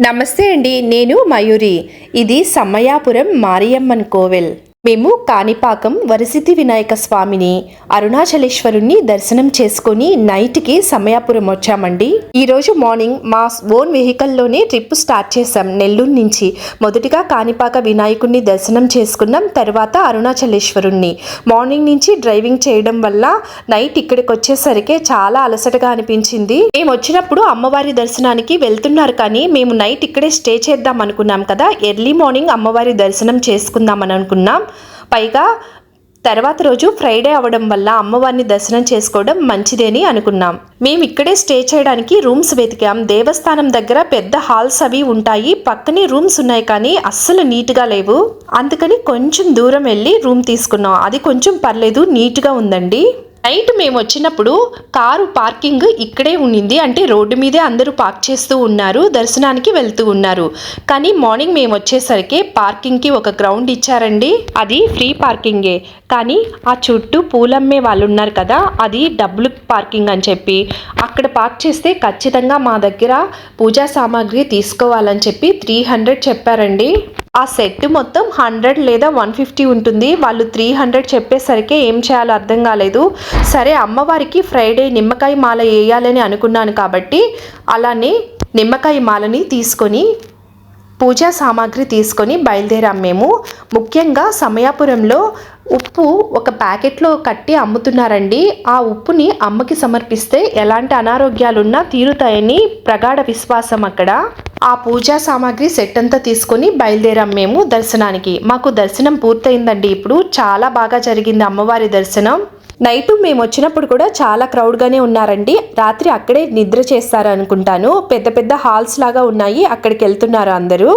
నమస్తే అండి నేను మయూరి. ఇది సమ్మయాపురం మారియమ్మన్ కోవెల్. మేము కాణిపాకం వరసిద్ధి వినాయక స్వామిని అరుణాచలేశ్వరుణ్ణి దర్శనం చేసుకొని నైట్కి సమయాపురం వచ్చామండి. ఈరోజు మార్నింగ్ మా ఓన్ వెహికల్లోనే ట్రిప్ స్టార్ట్ చేసాం నెల్లూరు నుంచి మొదటిగా కాణిపాక వినాయకుడిని దర్శనం చేసుకున్నాం తర్వాత అరుణాచలేశ్వరుణ్ణి. మార్నింగ్ నుంచి డ్రైవింగ్ చేయడం వల్ల నైట్ ఇక్కడికి వచ్చేసరికి చాలా అలసటగా అనిపించింది. మేము వచ్చినప్పుడు అమ్మవారి దర్శనానికి వెళ్తున్నారు కానీ మేము నైట్ ఇక్కడే స్టే చేద్దాం అనుకున్నాం కదా. ఎర్లీ మార్నింగ్ అమ్మవారి దర్శనం చేసుకుందామని అనుకున్నాం. పైగా తర్వాత రోజు ఫ్రైడే అవడం వల్ల అమ్మవారిని దర్శనం చేసుకోవడం మంచిదని అనుకున్నాం. మేము ఇక్కడే స్టే చేయడానికి రూమ్స్ వెతికాం. దేవస్థానం దగ్గర పెద్ద హాల్స్ అవి ఉంటాయి. పక్కనే రూమ్స్ ఉన్నాయి కానీ అస్సలు నీట్గా లేవు. అందుకని కొంచెం దూరం వెళ్ళి రూమ్ తీసుకున్నాం. అది కొంచెం పర్లేదు నీట్గా ఉందండి. నైట్ మేము వచ్చినప్పుడు కారు పార్కింగ్ ఇక్కడే ఉండింది. అంటే రోడ్డు మీదే అందరూ పార్క్ చేస్తూ ఉన్నారు దర్శనానికి వెళ్తూ ఉన్నారు. కానీ మార్నింగ్ మేము వచ్చేసరికి పార్కింగ్కి ఒక గ్రౌండ్ ఇచ్చారండి. అది ఫ్రీ పార్కింగే. కానీ ఆ చుట్టూ పూలమ్మే వాళ్ళు ఉన్నారు కదా అది డబ్బులు పార్కింగ్ అని చెప్పి. అక్కడ పార్క్ చేస్తే ఖచ్చితంగా మా దగ్గర పూజా సామాగ్రి తీసుకోవాలని చెప్పి త్రీ హండ్రెడ్ చెప్పారండి. ఆ సెట్ మొత్తం హండ్రెడ్ లేదా వన్ ఫిఫ్టీ ఉంటుంది. వాళ్ళు త్రీ హండ్రెడ్ చెప్పేసరికి ఏం చేయాలో అర్థం కాలేదు. సరే అమ్మవారికి ఫ్రైడే నిమ్మకాయ మాల వేయాలని అనుకున్నాను కాబట్టి అలానే నిమ్మకాయ మాలని తీసుకొని పూజా సామాగ్రి తీసుకొని బయలుదేరాం మేము. ముఖ్యంగా సమయాపురంలో ఉప్పు ఒక ప్యాకెట్లో కట్టి అమ్ముతున్నారండి. ఆ ఉప్పుని అమ్మకి సమర్పిస్తే ఎలాంటి అనారోగ్యాలున్నా తీరుతాయని ప్రగాఢ విశ్వాసం అక్కడ. ఆ పూజా సామాగ్రి సెట్ అంతా తీసుకొని బయలుదేరాం మేము దర్శనానికి. మాకు దర్శనం పూర్తయిందండి. ఇప్పుడు చాలా బాగా జరిగింది అమ్మవారి దర్శనం. నైట్ మేము వచ్చినప్పుడు కూడా చాలా క్రౌడ్గానే ఉన్నారండి. రాత్రి అక్కడే నిద్ర చేస్తారు అనుకుంటాను. పెద్ద పెద్ద హాల్స్ లాగా ఉన్నాయి. అక్కడికి వెళ్తున్నారు అందరూ.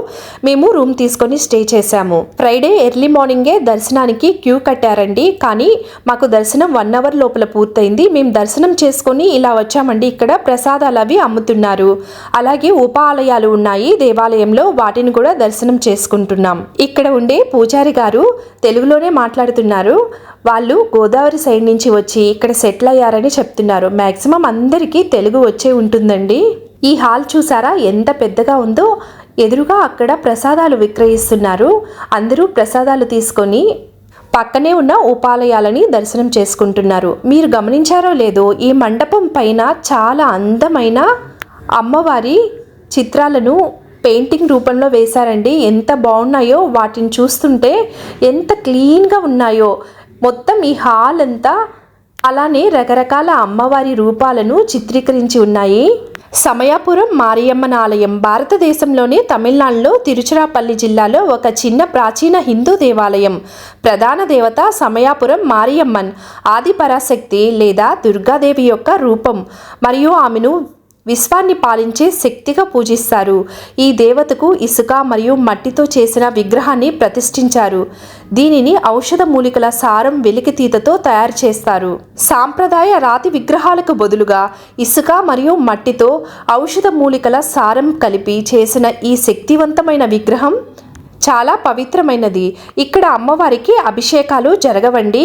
మేము రూమ్ తీసుకొని స్టే చేశాము. ఫ్రైడే ఎర్లీ మార్నింగే దర్శనానికి క్యూ కట్టారండి. కానీ మాకు దర్శనం వన్ అవర్ లోపల పూర్తయింది. మేము దర్శనం చేసుకొని ఇలా వచ్చామండి. ఇక్కడ ప్రసాదాలు అవి అమ్ముతున్నారు. అలాగే ఉపాలయాలు ఉన్నాయి. దేవాలయంలో వాటిని కూడా దర్శనం చేసుకుంటున్నాం. ఇక్కడ ఉండే పూజారి గారు తెలుగులోనే మాట్లాడుతున్నారు. వాళ్ళు గోదావరి సైడ్ నుంచి వచ్చి ఇక్కడ సెటిల్ అయ్యారని చెప్తున్నారు. మ్యాక్సిమం అందరికీ తెలుగు వచ్చే ఉంటుందండి. ఈ హాల్ చూసారా? ఎంత పెద్దగా ఉందో. ఎదురుగా అక్కడ ప్రసాదాలు విక్రయిస్తున్నారు. అందరూ ప్రసాదాలు తీసుకొని పక్కనే ఉన్న ఉపాలయాలని దర్శనం చేసుకుంటున్నారు. మీరు గమనించారో లేదో ఈ మండపం పైన చాలా అందమైన అమ్మవారి చిత్రాలను పెయింటింగ్ రూపంలో వేశారండి. ఎంత బాగున్నాయో వాటిని చూస్తుంటే ఎంత క్లీన్గా ఉన్నాయో. మొత్తం ఈ హాల్ అంతా అలానే రకరకాల అమ్మవారి రూపాలను చిత్రీకరించి ఉన్నాయి. సమయాపురం మారియమ్మన్ ఆలయం భారతదేశంలోని తమిళనాడులో తిరుచిరాపల్లి జిల్లాలో ఒక చిన్న ప్రాచీన హిందూ దేవాలయం. ప్రధాన దేవత సమయాపురం మారియమ్మన్ ఆదిపరాశక్తి లేదా దుర్గాదేవి యొక్క రూపం. మరియు ఆమెను విశ్వాన్ని పాలించే శక్తిగా పూజిస్తారు. ఈ దేవతకు ఇసుక మరియు మట్టితో చేసిన విగ్రహాన్ని ప్రతిష్ఠించారు. దీనిని ఔషధ మూలికల సారం వెలికితీతతో తయారు చేస్తారు. సాంప్రదాయ రాతి విగ్రహాలకు బదులుగా ఇసుక మరియు మట్టితో ఔషధ మూలికల సారం కలిపి చేసిన ఈ శక్తివంతమైన విగ్రహం చాలా పవిత్రమైనది. ఇక్కడ అమ్మవారికి అభిషేకాలు జరగవండి.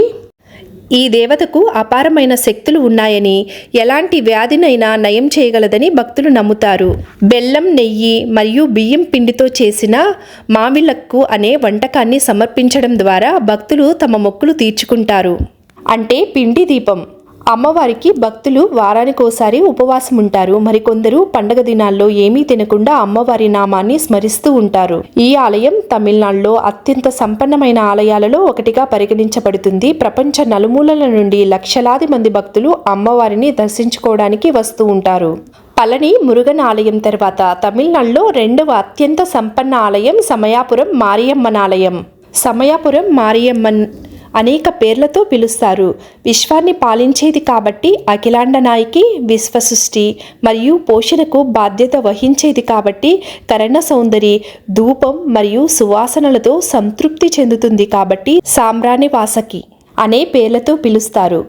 ఈ దేవతకు అపారమైన శక్తులు ఉన్నాయని ఎలాంటి వ్యాధినైనా నయం చేయగలదని భక్తులు నమ్ముతారు. బెల్లం నెయ్యి మరియు బియ్యం పిండితో చేసిన మావిలక్కు అనే వంటకాన్ని సమర్పించడం ద్వారా భక్తులు తమ మొక్కులు తీర్చుకుంటారు. అంటే పిండి దీపం. అమ్మవారికి భక్తులు వారానికోసారి ఉపవాసం ఉంటారు మరికొందరు పండగ దినాల్లో ఏమీ తినకుండా అమ్మవారి నామాన్ని స్మరిస్తూ ఉంటారు. ఈ ఆలయం తమిళనాడులో అత్యంత సంపన్నమైన ఆలయాలలో ఒకటిగా పరిగణించబడుతుంది. ప్రపంచ నలుమూలల నుండి లక్షలాది మంది భక్తులు అమ్మవారిని దర్శించుకోవడానికి వస్తూ ఉంటారు. పళని మురుగన్ ఆలయం తర్వాత తమిళనాడులో రెండవ అత్యంత సంపన్న ఆలయం సమయాపురం మారియమ్మన్ ఆలయం సమయాపురం మారియమ్మన్ అనేక పేర్లతో పిలుస్తారు. విశ్వాన్ని పాలించేది కాబట్టి అఖిలాండ నాయకి విశ్వసృష్టి మరియు పోషణకు బాధ్యత వహించేది కాబట్టి కరణ సౌందరి ధూపం మరియు సువాసనలతో సంతృప్తి చెందుతుంది కాబట్టి సామ్రాణి వాసకి అనే పేర్లతో పిలుస్తారు.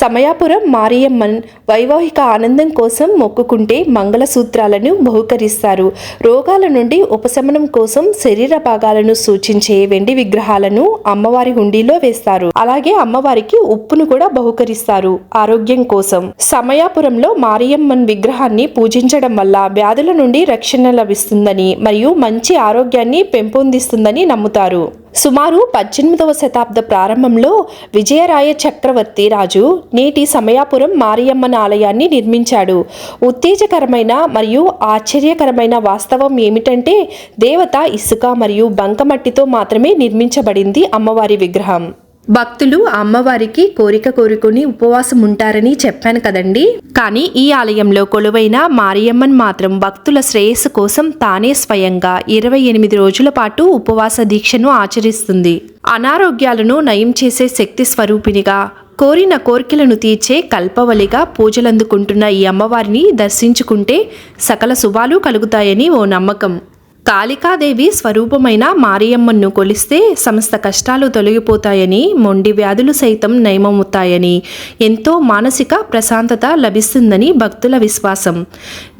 సమయాపురం మారియమ్మన్ వైవాహిక ఆనందం కోసం మొక్కుకుంటే మంగళసూత్రాలను బహుకరిస్తారు. రోగాల నుండి ఉపశమనం కోసం శరీర భాగాలను సూచించే వెండి విగ్రహాలను అమ్మవారి హుండీలో వేస్తారు. అలాగే అమ్మవారికి ఉప్పును కూడా బహుకరిస్తారు ఆరోగ్యం కోసం. సమయాపురంలో మారియమ్మన్ విగ్రహాన్ని పూజించడం వల్ల వ్యాధుల నుండి రక్షణ లభిస్తుందని మరియు మంచి ఆరోగ్యాన్ని పెంపొందిస్తుందని నమ్ముతారు. సుమారు పద్దెనిమిదవ శతాబ్ద ప్రారంభంలో విజయరాయ చక్రవర్తి రాజు నేటి సమయాపురం మారియమ్మన్ ఆలయాన్ని నిర్మించాడు. ఉత్తేజకరమైన మరియు ఆశ్చర్యకరమైన వాస్తవం ఏమిటంటే దేవత ఇసుక మరియు బంకమట్టితో మాత్రమే నిర్మించబడింది అమ్మవారి విగ్రహం. భక్తులు అమ్మవారికి కోరిక కోరుకుని ఉపవాసం ఉంటారని చెప్పాను కదండి. కానీ ఈ ఆలయంలో కొలువైన మారియమ్మన్ మాత్రం భక్తుల శ్రేయస్సు కోసం తానే స్వయంగా ఇరవై ఎనిమిది రోజుల పాటు ఉపవాస దీక్షను ఆచరిస్తుంది. అనారోగ్యాలను నయం చేసే శక్తి స్వరూపినిగా కోరిన కోరికలను తీర్చే కల్పవలిగా పూజలందుకుంటున్న ఈ అమ్మవారిని దర్శించుకుంటే సకల శుభాలు కలుగుతాయని ఓ నమ్మకం. కాళికాదేవి స్వరూపమైన మారియమ్మను కొలిస్తే సమస్త కష్టాలు తొలగిపోతాయని మొండి వ్యాధులు సైతం నయమవుతాయని ఎంతో మానసిక ప్రశాంతత లభిస్తుందని భక్తుల విశ్వాసం.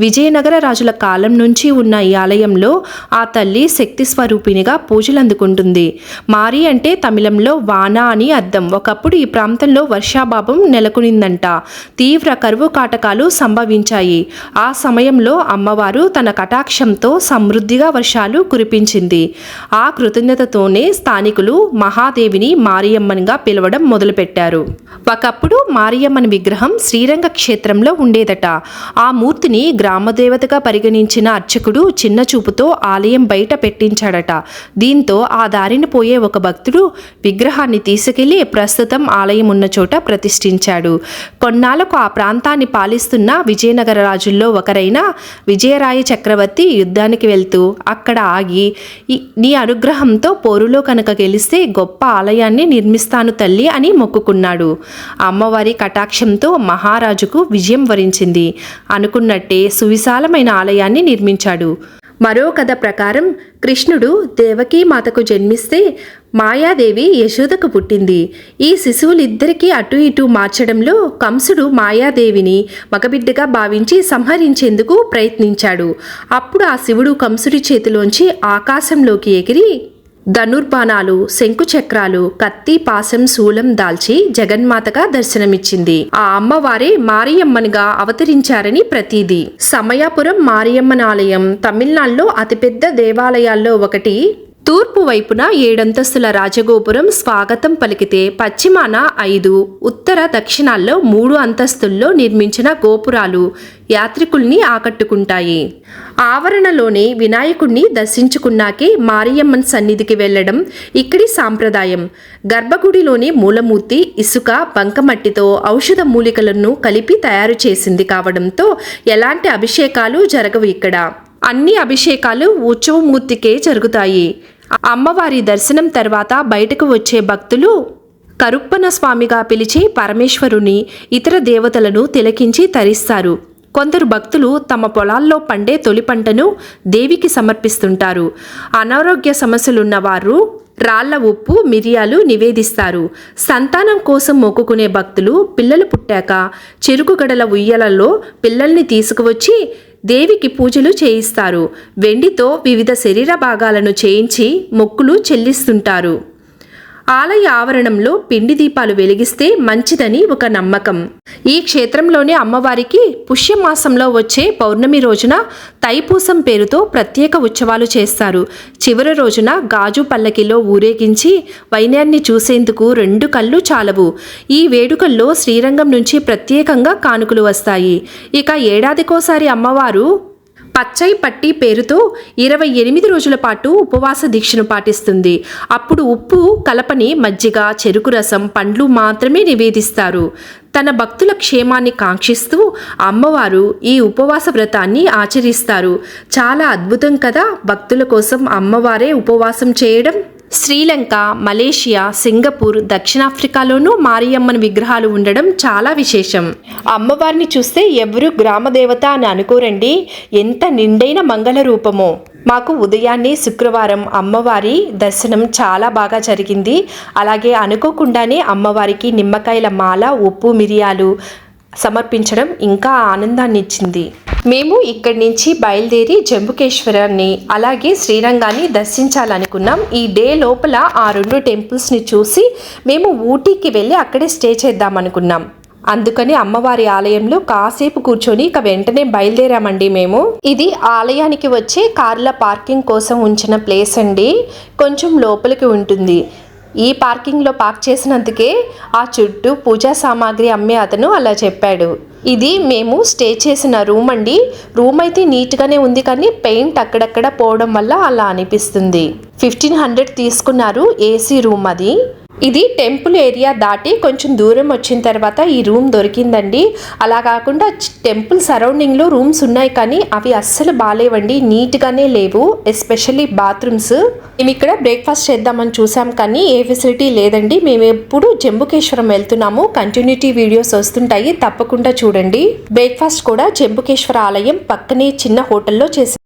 విజయనగర రాజుల కాలం నుంచి ఉన్న ఈ ఆలయంలో ఆ తల్లి శక్తి స్వరూపినిగా పూజలు అందుకుంటుంది మారి అంటే తమిళంలో వాన అని అర్థం. ఒకప్పుడు ఈ ప్రాంతంలో వర్షాభావం నెలకొనిందంట. తీవ్ర కరువు కాటకాలు సంభవించాయి. ఆ సమయంలో అమ్మవారు తన కటాక్షంతో సమృద్ధిగా వర్షాలు కురిపించింది. ఆ కృతజ్ఞతతోనే స్థానికులు మహాదేవిని మారియమ్మన్గా పిలవడం మొదలుపెట్టారు. ఒకప్పుడు మారియమ్మని విగ్రహం శ్రీరంగ క్షేత్రంలో ఉండేదట. ఆ మూర్తిని గ్రామదేవతగా పరిగణించిన అర్చకుడు చిన్న చూపుతో ఆలయం బయట పెట్టించాడట. దీంతో ఆ దారిని పోయే ఒక భక్తుడు విగ్రహాన్ని తీసుకెళ్ళి ప్రస్తుతం ఆలయం ఉన్న చోట ప్రతిష్ఠించాడు. కొన్నాళ్ళకు ఆ ప్రాంతాన్ని పాలిస్తున్న విజయనగర రాజుల్లో ఒకరైన విజయరాయ చక్రవర్తి యుద్ధానికి వెళ్తూ అక్కడ ఆగి నీ అనుగ్రహంతో పోరులో కనుక గెలిస్తే గొప్ప ఆలయాన్ని నిర్మిస్తాను తల్లి అని మొక్కుకున్నాడు. అమ్మవారి కటాక్షంతో మహారాజుకు విజయం వరించింది. అనుకున్నట్టే సువిశాలమైన ఆలయాన్ని నిర్మించాడు. మరో కథ ప్రకారం కృష్ణుడు దేవకీ మాతకు జన్మిస్తే మాయాదేవి యశోదకు పుట్టింది. ఈ శిశువులిద్దరికీ అటు ఇటు మార్చడంలో కంసుడు మాయాదేవిని మగబిడ్డగా భావించి సంహరించేందుకు ప్రయత్నించాడు. అప్పుడు ఆ శివుడు కంసుడి చేతిలోంచి ఆకాశంలోకి ఎగిరి ధనుర్బాణాలు శంకుచక్రాలు కత్తి పాసం శూలం దాల్చి జగన్మాతగా దర్శనమిచ్చింది. ఆ అమ్మవారే మారియమ్మనిగా అవతరించారని ప్రతీది. సమయాపురం మారియమ్మనాలయం తమిళనాడులో అతిపెద్ద దేవాలయాల్లో ఒకటి తూర్పు వైపున ఏడంతస్తుల రాజగోపురం స్వాగతం పలికితే పశ్చిమాన ఐదు ఉత్తర దక్షిణాల్లో మూడు అంతస్తుల్లో నిర్మించిన గోపురాలు యాత్రికుల్ని ఆకట్టుకుంటాయి. ఆవరణలోనే వినాయకుణ్ణి దర్శించుకున్నాకే మారియమ్మన్ సన్నిధికి వెళ్ళడం ఇక్కడి సాంప్రదాయం. గర్భగుడిలోని మూలమూర్తి ఇసుక బంకమట్టితో ఔషధ మూలికలను కలిపి తయారు చేసింది కావడంతో ఎలాంటి అభిషేకాలు జరగవు ఇక్కడ. అన్ని అభిషేకాలు ఉత్సవమూర్తికే జరుగుతాయి. అమ్మవారి దర్శనం తర్వాత బయటకు వచ్చే భక్తులు కరుప్పన స్వామిగా పిలిచే పరమేశ్వరుని ఇతర దేవతలను తిలకించి తరిస్తారు. కొందరు భక్తులు తమ పొలాల్లో పండే తొలి పంటను దేవికి సమర్పిస్తుంటారు. అనారోగ్య సమస్యలున్న వారు రాళ్ళ ఉప్పు మిరియాలు నివేదిస్తారు. సంతానం కోసం మొక్కుకునే భక్తులు పిల్లలు పుట్టాక చెరుకు గడల ఉయ్యలలో పిల్లల్ని తీసుకువచ్చి దేవికి పూజలు చేయిస్తారు. వెండితో వివిధ శరీర భాగాలను చేయించి మొక్కులు చెల్లిస్తుంటారు. ఆలయ ఆవరణంలో పిండి దీపాలు వెలిగిస్తే మంచిదని ఒక నమ్మకం. ఈ క్షేత్రంలోని అమ్మవారికి పుష్యమాసంలో వచ్చే పౌర్ణమి రోజున తైపూసం పేరుతో ప్రత్యేక ఉత్సవాలు చేస్తారు. చివరి రోజున గాజు పల్లకిలో ఊరేగించి వైన్యాన్ని చూసేందుకు రెండు కళ్ళు చాలవు. ఈ వేడుకల్లో శ్రీరంగం నుంచి ప్రత్యేకంగా కానుకలు వస్తాయి. ఇక ఏడాదికోసారి అమ్మవారు పచ్చై పట్టి పేరుతో ఇరవై ఎనిమిది రోజుల పాటు ఉపవాస దీక్షను పాటిస్తుంది. అప్పుడు ఉప్పు కలపని మజ్జిగ చెరుకు రసం పండ్లు మాత్రమే నివేదిస్తారు. తన భక్తుల క్షేమాన్ని కాంక్షిస్తూ అమ్మవారు ఈ ఉపవాస వ్రతాన్ని ఆచరిస్తారు. చాలా అద్భుతం కదా భక్తుల కోసం అమ్మవారే ఉపవాసం చేయడం? శ్రీలంక మలేషియా సింగపూర్ దక్షిణాఫ్రికాలోనూ మారియమ్మని విగ్రహాలు ఉండడం చాలా విశేషం. అమ్మవారిని చూస్తే ఎవరు గ్రామదేవత అని అనుకోరండి. ఎంత నిండైన మంగళ రూపమో. మాకు ఉదయాన్నే శుక్రవారం అమ్మవారి దర్శనం చాలా బాగా జరిగింది. అలాగే అనుకోకుండానే అమ్మవారికి నిమ్మకాయల మాల ఉప్పు మిరియాలు సమర్పించడం ఇంకా ఆనందాన్ని ఇచ్చింది మేము ఇక్కడి నుంచి బయలుదేరి జంబుకేశ్వరాన్ని అలాగే శ్రీరంగాన్ని దర్శించాలనుకున్నాం. ఈ డే లోపల ఆ రెండు టెంపుల్స్ని చూసి మేము ఊటీకి వెళ్ళి అక్కడే స్టే చేద్దామనుకున్నాం. అందుకని అమ్మవారి ఆలయంలో కాసేపు కూర్చొని ఇక వెంటనే బయలుదేరామండి మేము. ఇది ఆలయానికి వచ్చే కార్ల పార్కింగ్ కోసం ఉంచిన ప్లేస్ అండి. కొంచెం లోపలికి ఉంటుంది. ఈ పార్కింగ్లో పార్క్ చేసినందుకే ఆ చుట్టూ పూజా సామాగ్రి అమ్మే అతను అలా చెప్పాడు. ఇది మేము స్టే చేసిన రూమ్ అండి. రూమ్ అయితే నీట్గానే ఉంది కానీ పెయింట్ అక్కడక్కడ పోవడం వల్ల అలా అనిపిస్తుంది. ఫిఫ్టీన్ హండ్రెడ్ తీసుకున్నారు ఏసీ రూమ్ అది. ఇది టెంపుల్ ఏరియా దాటి కొంచెం దూరం వచ్చిన తర్వాత ఈ రూమ్ దొరికిందండి. అలా కాకుండా టెంపుల్ సరౌండింగ్లో రూమ్స్ ఉన్నాయి కానీ అవి అస్సలు బాగాలేవండి నీట్గానే లేవు ఎస్పెషల్లీ బాత్రూమ్స్. మేము ఇక్కడ బ్రేక్ఫాస్ట్ చేద్దామని చూసాం కానీ ఏ ఫెసిలిటీ లేదండి. మేము ఎప్పుడు జంబుకేశ్వరం వెళ్తున్నాము. కంటిన్యూటీ వీడియోస్ వస్తుంటాయి. తప్పకుండా చూడండి. బ్రేక్ఫాస్ట్ కూడా జంబుకేశ్వర ఆలయం పక్కనే చిన్న హోటల్లో చేసి